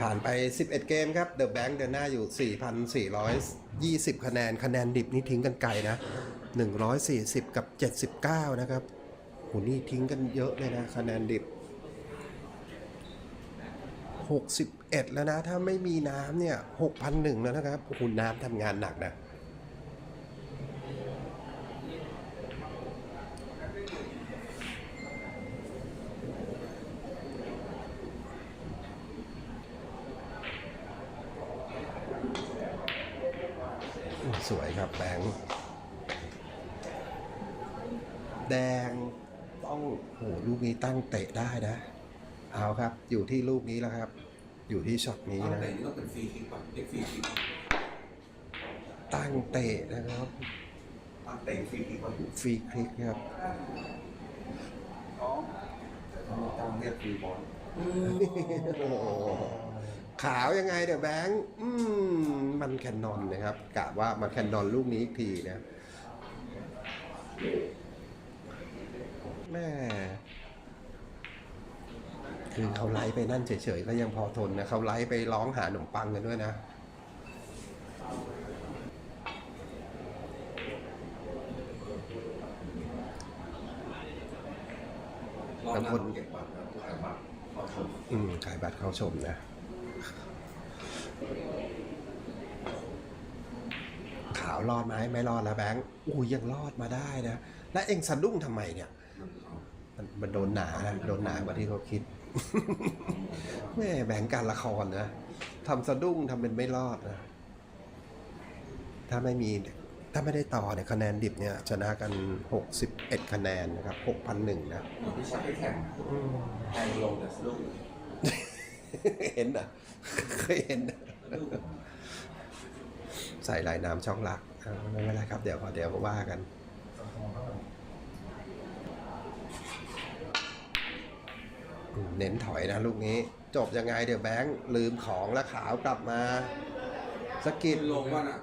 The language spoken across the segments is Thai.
ผ่านไป 11 เกมครับเดอะแบงค์เดินหน้าอยู่ 4,420 คะแนน คะแนนดิบนี่ทิ้งกันไกลนะ 140 กับ 79 นะครับโหนี่ทิ้งกันเยอะเลยนะคะแนนดิบ 61 แล้วนะ ถ้าไม่มีน้ำเนี่ย 6,001แล้วนะครับโอ้โหน้ำทำงานหนักนะ สวยครับแบงค์แดงต้องโหลูกนี้ตั้งเตะได้นะ เอาครับ อยู่ที่ลูกนี้แล้วครับ อยู่ที่ช็อตนี้ตั้งนะ แต่นี่ต้องเป็นฟรีคิกป่ะเด็กฟรีคิกตั้งเตะนะครับตั้งแต่ฟรีคิกป่ะฟรีคลิกครับตั้งเรียกฟรีบอลโอ้โหขาวยังไงเดี๋ยวแบงค์อืมมันแคนนอนนะครับกะว่ามันแคนนอนลูกนี้อีกทีนะ แม่คือเขาไล่ไปนั่นเฉยๆก็ยังพอทนนะเขาไล่ไปร้องหาขนมปังกันด้วยนะบาต้องเก็บบัตรนะทุกบัตรขอชมอืมขายบัตรเข้าชมนะขาวรอดไหมไม่รอดแล้วแบงค์อู้ยยังรอดมาได้นะ และเองสะดุ้งทำไมเนี่ย มันมันโดนหนานะโดนหนากว่าที่เขาคิดแม่แบงค์การละครนะทำสะดุ้งทำเป็นไม่รอดนะถ้าไม่มีถ้าไม่ได้ต่อเนี่ยคะแนนดิบเนี่ย ชนะกัน 61 คะแนนนะครับ 6,001นะเหมือนพี่ชักไปแข่งแข่งลงแต่สะดุ้งเห็นอะเคยเห็นอะใส่ลายน้ำช่องลักอ่าไม่เป็นไรครับ เดี๋ยวเดี๋ยวมาว่ากัน อืม เน้นถอยนะลูกนี้ จบยังไงเดี๋ยวแบงค์ลืมของแล้วขาวกลับมาสกิกิดนลงว่าน่ะ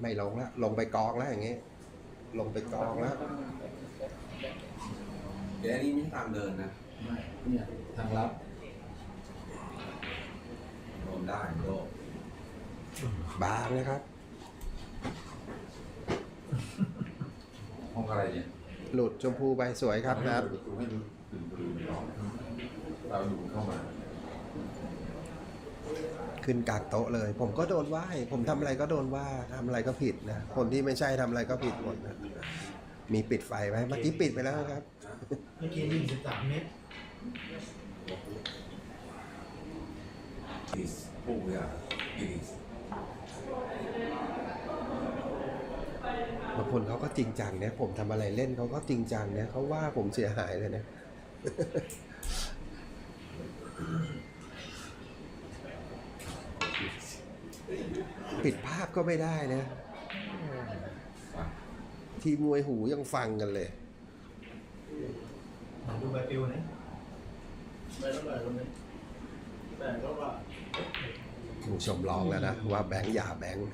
ไม่ลงแล้วลงไปกองแล้วอย่างงี้ลงไปกองแล้วเดี๋ยวอันนี้ไม่ใช่ทางเดินนะไม่เนี่ยทางลับโดนได้โดนบางนะครับห้องอะไรเนี่ยหลุดชมพูใบสวยครับนัดเปิดประตูให้ดูตื่นตื่นร้อน เราอยู่เข้ามา ขึ้นกลางโต๊ะเลย ผมก็โดนว่าผมทำอะไรก็โดนว่าทำอะไรก็ผิดนะ คนที่ไม่ใช่ทำอะไรก็ผิดหมดนะมีปิดไฟไหมเมื่อกี้ปิดไปแล้วครับ เมื่อกี้ยิงสิบสามเมตรอีสปูเลยอะอีสบางคนเขาก็จริงจังเนี่ยผมทำอะไรเล่นเขาก็จริงจังเนี่ยเขาว่าผมเสียหายเลยนะ ปิดภาพก็ไม่ได้นะ ทีมมวยหูยังฟังกันเลยดูใบปลิวนะใบเท่าไหร่วันนี้แปดก็ว่าผู้ชมร้องแล้วนะ ว่าแบงค์อย่าแบงค์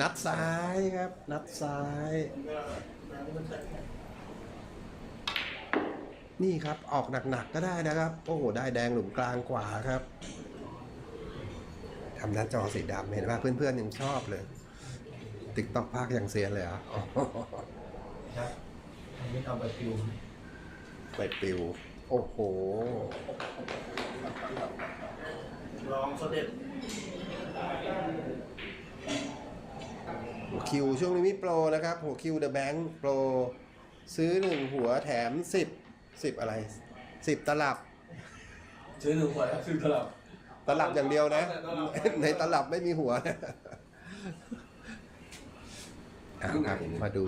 นัดซ้ายครับ นัดซ้ายมันก็น้ำมันแตกนี่ครับออกหนักๆก็ได้นะครับ โอ้โห ได้แดงหลุมกลางขวาครับ ทำหน้าจอสีดำเห็นป่ะเพื่อนๆยังชอบเลย ติ๊กต็อกภาคยังเซียนเลยเหรอะครับอันนี้เอาใบปลิวไปปิว โอ้โห ลองเสด็จหัวคิวช่วงนี้มีโปรนะครับ หัวคิวเดอะแบงค์โปร ซื้อหนึ่งหัวแถมสิบสิบอะไรสิบตลับชื่อหนึ่งคนชื่อตลับ ตลับอย่างเดียวนะตลับในตลับไม่มีหัวนะอะครับมาดู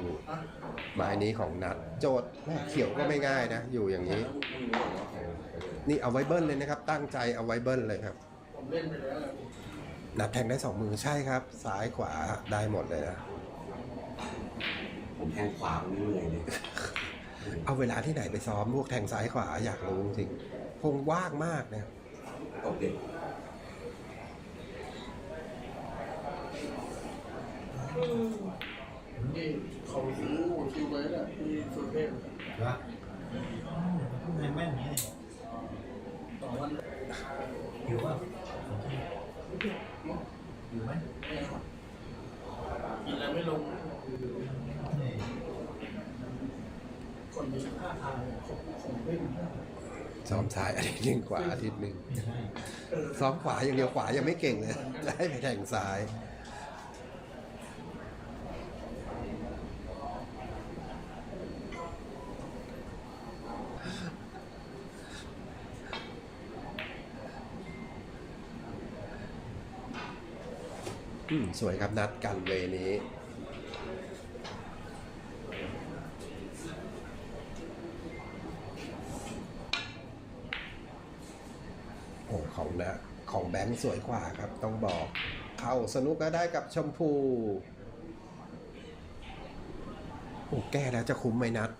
หมายนี้ของนัดโจทย์แม่เขียวก็ไม่ง่ายนะ อยู่อย่างนี้ นี่เอาไว้เบิ้ลเลยนะครับ ตั้งใจเอาไว้เบิ้ลเลยครับผมเล่นไปแล้วนัดแทงได้สองมือใช่ครับ ซ้ายขวาได้หมดเลยนะ ผมแทงขวาผมเหนื่อยเลยเอาเวลาที่ไหนไปซ้อมพวกแทงซ้ายขวาอยากรู้จริงคงว่างมากนะตกเด็ก นี่เขาซื้อหัวคิวไว้แหละที่สุเทพ นะ แม่นแม่นนี่ต่อ วัน อยู่ว่าอยู่ไหม กินอะไรไม่ลง คน มีสุขภาพทางผมผมไม่รู้ซ้อมซ้ายอาทิตย์หนึ่งขวาอาทิตย์หนึ่งไม่ใช่ซ้อมขวาอย่างเดียวขวายังไม่เก่งเลยจะให้ไปแข่งซ้ายอืมสวยครับนัดกันเวนี้ โอ้ของนะขอ งแบงสวยกว่าครับต้องบอก เข้าสนุกก็ได้กับชมพูโอ้แก้แล้วจะคุ้มไหมนัด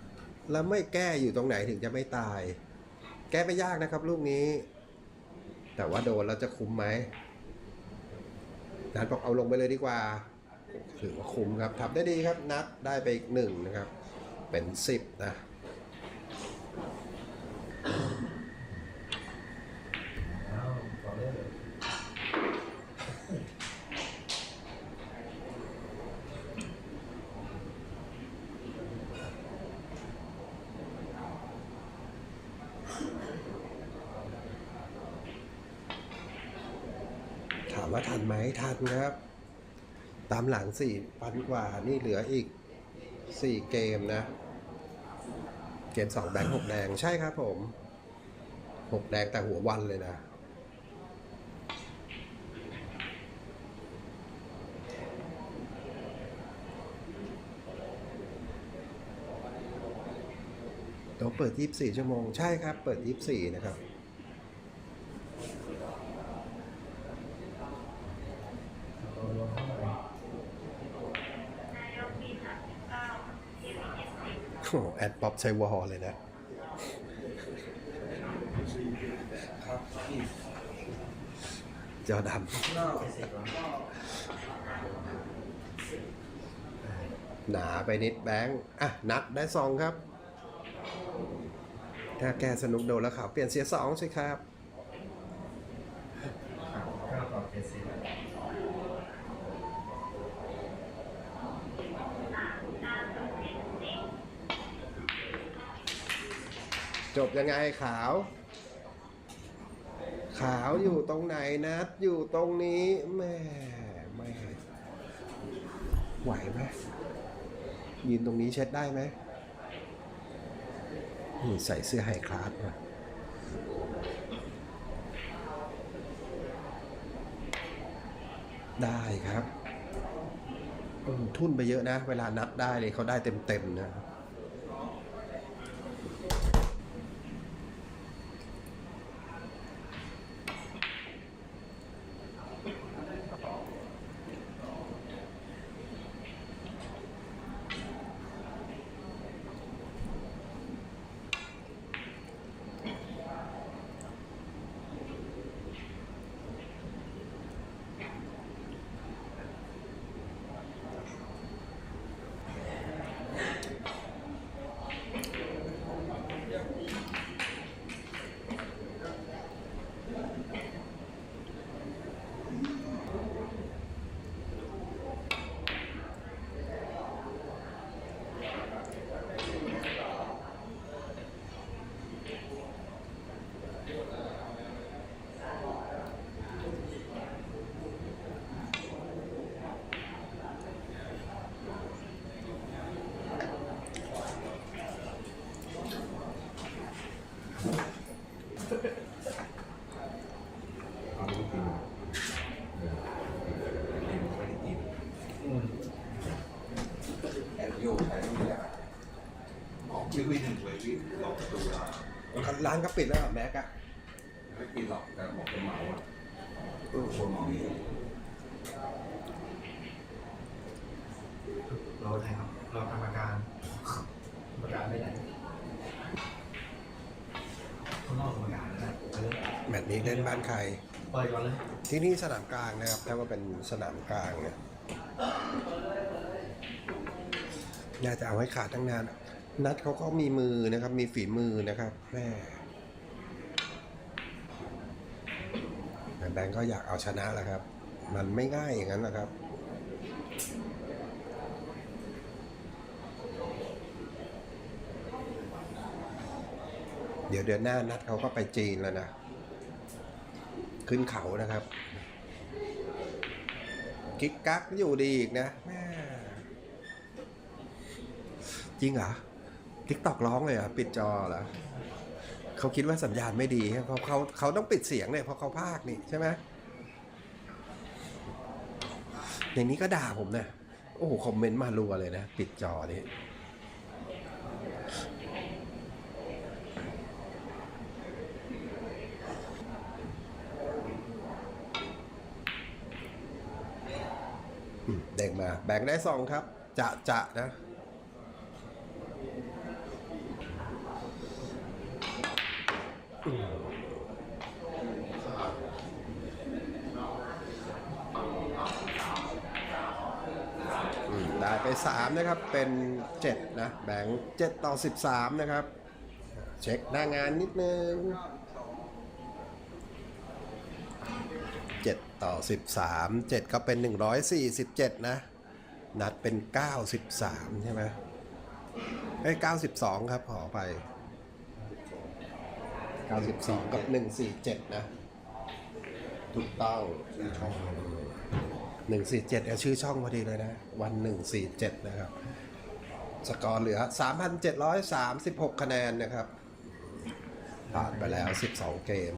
แล้วไม่แก้อยู่ตรงไหนถึงจะไม่ตาย แก้ไม่ยากนะครับลูกนี้ แต่ว่าโดนแล้วจะคุ้มไหมนัดบอกเอาลงไปเลยดีกว่าถือว่าคุ้มครับทำได้ดีครับนัดได้ไปอีกหนึ่งนะครับ เป็นสิบนะ อ้าวต่อเลย ถาม ว่าทันไหมทันครับ ตามหลังสี่พันกว่านี่เหลืออีกสี่เกมนะ เกมสองแบงค์หกแดงใช่ครับผมหกแดงแต่หัววันเลยนะโต๊ะเปิด 24 ชั่วโมง ใช่ครับ เปิด 24 นะครับ ตัวรวมเท่าไหร่ โอ้แอดป๊อปใช้วอลเลยนะจอดเจ็ดำหนาไปนิดแบงค์อะ นัดได้สองครับ ถ้าแกสนุกโดนแล้วขาวเปลี่ยนเสียสองสิครับ เก้าต่อเจ็ดสิบ จบยังไงขาว ขาวอยู่ตรงไหนนัดอยู่ตรงนี้แม่ไม่ไหวไหมยืนตรงนี้เช็ดได้ไหมนี่ใส่เสื้อไฮคลาสมาได้ครับทุ่นไปเยอะนะ เวลานัดได้เลยเขาได้เต็มๆนะเอาไม่ได้กินเออกินไม่ได้กิน อืม แอนโยใช้ไม่ได้ออกวิ่งวิ่งเลยวิ่งออกประตูร้าน ร้าน ก็ปิดแล้วอะแม็กอะไม่กินหรอกแต่บอกเป็นเหมาอะคนเหมานี่เราแทนเรากรรมการกรรมการไม่ได้ข้างนอกกรรมการนะไปเลยแมตช์นี้เล่นบ้านใคร เปิดก่อนเลย ที่นี่สนามกลางนะครับถ้าว่าเป็นสนามกลางเนี่ยน่าจะเอาให้ขาดตั้งนาน นัดเขาก็มีมือนะครับ มีฝีมือนะครับแม่ แบงก์ก็อยากเอาชนะแหละครับ มันไม่ง่ายอย่างนั้นนะครับเดี๋ยวเดือนหน้านัดเขาก็ไปจีนแล้วนะ ขึ้นเขานะครับ กิ๊กกักอยู่ดีอีกนะแม่จริงเหรอทิกตอกร้องเลยอะ ปิดจอเหรอ เขาคิดว่าสัญญาณไม่ดีเขาเขาเขาต้องปิดเสียงเนี่ยเพราะเขาพากนี่ใช่ไหมอย่างนี้ก็ด่าผมนะโอ้โหคอมเมนต์มารัวเลยนะ ปิดจอนี่เด้งมา แบ่งได้สองครับ จะจะนะ อืม ไป3นะครับเป็น7นะแบ่ง7ต่อ 13 นะครับ เช็คหน้างานนิดนึง7ต่อ 13 7 ก็เป็น 147 นะ นัดเป็น 93 ใช่ไหมเอ้ย92 ครับขอไป 92 กับ 147 นะ ถูกต้อง หนึ่งสี่เจ็ดชื่อช่องพอดีเลยนะ วันหนึ่งสี่เจ็ดนะครับ สกอร์เหลือสามพันเจ็ดร้อยสามสิบหกคะแนนนะครับผ่านไปแล้วสิบสองเกม